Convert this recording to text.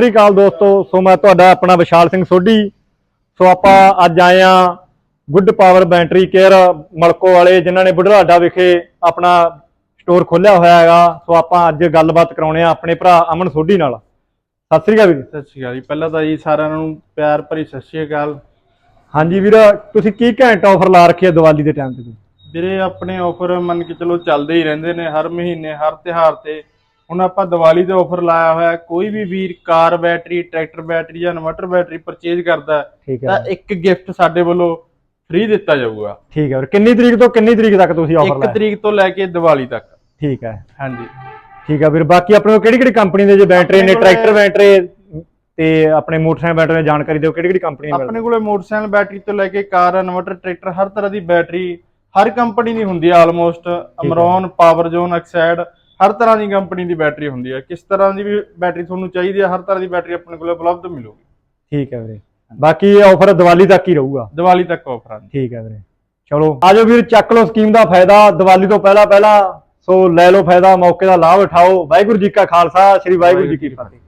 ਸ਼੍ਰੀ ਅਕਾਲ ਦੋਸਤੋ। ਸੋ ਮੈਂ ਤੁਹਾਡਾ ਆਪਣਾ ਵਿਸ਼ਾਲ ਸਿੰਘ ਸੋਢੀ। ਸੋ ਆਪਾਂ ਅੱਜ ਆਏ ਆ ਗੁੱਡ ਪਾਵਰ ਬੈਟਰੀ ਕੇਅਰ ਮਲਕੋ ਵਾਲੇ ਜਿਨ੍ਹਾਂ ਨੇ ਬੁਢਲਾਡਾ ਵਿਖੇ ਆਪਣਾ ਸਟੋਰ ਖੋਲ੍ਹਿਆ ਹੋਇਆ ਹੈਗਾ। ਸੋ ਆਪਾਂ ਅੱਜ ਗੱਲਬਾਤ ਕਰਾਉਣੇ ਆ ਆਪਣੇ ਭਰਾ ਅਮਨ ਸੋਢੀ ਨਾਲ। ਸਤਿ ਸ਼੍ਰੀ ਅਕਾਲ ਵੀਰ। ਸਤਿ ਸ਼੍ਰੀ ਅਕਾਲ ਜੀ। ਪਹਿਲਾਂ ਤਾਂ ਜੀ ਸਾਰਿਆਂ ਨੂੰ ਪਿਆਰ ਭਰੀ ਸਤਿ ਸ਼੍ਰੀ ਅਕਾਲ। ਹਾਂਜੀ ਵੀਰ ਤੁਸੀਂ ਕੀ ਘੈਂਟ ਆਫਰ ਲਾ ਰੱਖੀ ਹੈ ਦੀਵਾਲੀ ਦੇ ਟਾਈਮ ਤੇ? ਵੀਰੇ ਆਪਣੇ ਆਫਰ ਮੰਨ ਕੇ ਚਲੋ ਚੱਲਦੇ ਹੀ ਰਹਿੰਦੇ ਨੇ। ਹਰ ਮਹੀਨੇ ਹਰ ਤਿਹਾਰ ਤੇ ਹੁਣ ਆਪਾਂ ਦੀਵਾਲੀ ਤੇ ਆਫਰ ਲਾਇਆ ਹੋਇਆ। ਕੋਈ ਵੀ ਵੀਰ ਕਾਰ ਬੈਟਰੀ ਟਰੈਕਟਰ ਬੈਟਰੀ ਜਾਂ ਇਨਵਰਟਰ ਬੈਟਰੀ ਪਰਚੇਜ ਕਰਦਾ ਹੈ, ਤਾਂ ਇੱਕ ਗਿਫਟ ਸਾਡੇ ਵੱਲੋਂ ਫ੍ਰੀ ਦਿੱਤਾ ਜਾਊਗਾ। ਠੀਕ ਹੈ ਵੀਰ ਕਿੰਨੀ ਤਰੀਕ ਤੋਂ ਕਿੰਨੀ ਤਰੀਕ ਤੱਕ ਤੁਸੀਂ ਆਫਰ 1 ਲਾਇਆ? ਤਰੀਕ ਤੋਂ ਲੈ ਕੇ ਦੀਵਾਲੀ ਤੱਕ। ਠੀਕ ਹੈ। ਹਾਂਜੀ। ਠੀਕ ਹੈ ਵੀਰ ਬਾਕੀ ਆਪਣੇ ਕੋਲ ਕਿਹੜੀ ਕਿਹੜੀ ਕੰਪਨੀ ਦੇ ਜੇ ਬੈਟਰੀ ਨੇ ਆਪਣੇ ਕੋਲੇ- ਟਰੈਕਟਰ ਬੈਟਰੀ ਤੇ ਆਪਣੇ ਮੋਟਰਸਾਈਕਲ ਬੈਟਰੀ ਦੀ ਜਾਣਕਾਰੀ ਦਿਓ ਕਿਹੜੀ ਕਿਹੜੀ ਕੰਪਨੀ ਆਪਣੇ ਕੋਲੇ ਮੋਟਰਸਾਈਕਲ ਬੈਟਰੀ ਤੋਂ ਲੈ ਕੇ ਕਾਰ ਇਨਵਰਟਰ ਟਰੈਕਟਰ ਹਰ ਤਰ੍ਹਾਂ ਦੀ ਬੈਟਰੀ ਹਰ ਕੰਪਨੀ ਦੀ ਹੁੰਦੀ ਹੈ almost Amaron power zone Exide ਹਰ ਤਰ੍ਹਾਂ ਦੀ ਕੰਪਨੀ ਦੀ ਬੈਟਰੀ ਹੁੰਦੀ ਹੈ ਕਿਸ ਤਰ੍ਹਾਂ ਦੀ ਵੀ ਬੈਟਰੀ ਤੁਹਾਨੂੰ ਚਾਹੀਦੀ ਹੈ ਹਰ ਤਰ੍ਹਾਂ ਦੀ ਬੈਟਰੀ ਆਪਣੇ ਕੋਲੇ ਉਪਲਬਧ ਮਿਲੂਗੀ। ਠੀਕ ਹੈ ਵੀਰੇ। ਬਾਕੀ ਇਹ ਆਫਰ ਦੀਵਾਲੀ ਤੱਕ ਹੀ ਰਹੂਗਾ। ਦੀਵਾਲੀ ਤੱਕ ਆਫਰ ਹਨ ਠੀਕ ਹੈ ਵੀਰੇ। ਚਲੋ ਆਜੋ ਵੀਰ ਚੱਕ ਲਓ ਸਕੀਮ ਦਾ ਫਾਇਦਾ। ਦੀਵਾਲੀ ਤੋਂ ਪਹਿਲਾਂ ਪਹਿਲਾਂ ਸੋ ਲੈ ਲਓ ਫਾਇਦਾ ਮੌਕੇ ਦਾ ਲਾਭ ਉਠਾਓ। ਵਾਹਿਗੁਰੂ ਜੀ ਕਾ ਖਾਲਸਾ ਸ੍ਰੀ ਵਾਹਿਗੁਰੂ ਜੀ ਕੀ ਫਤਿਹ।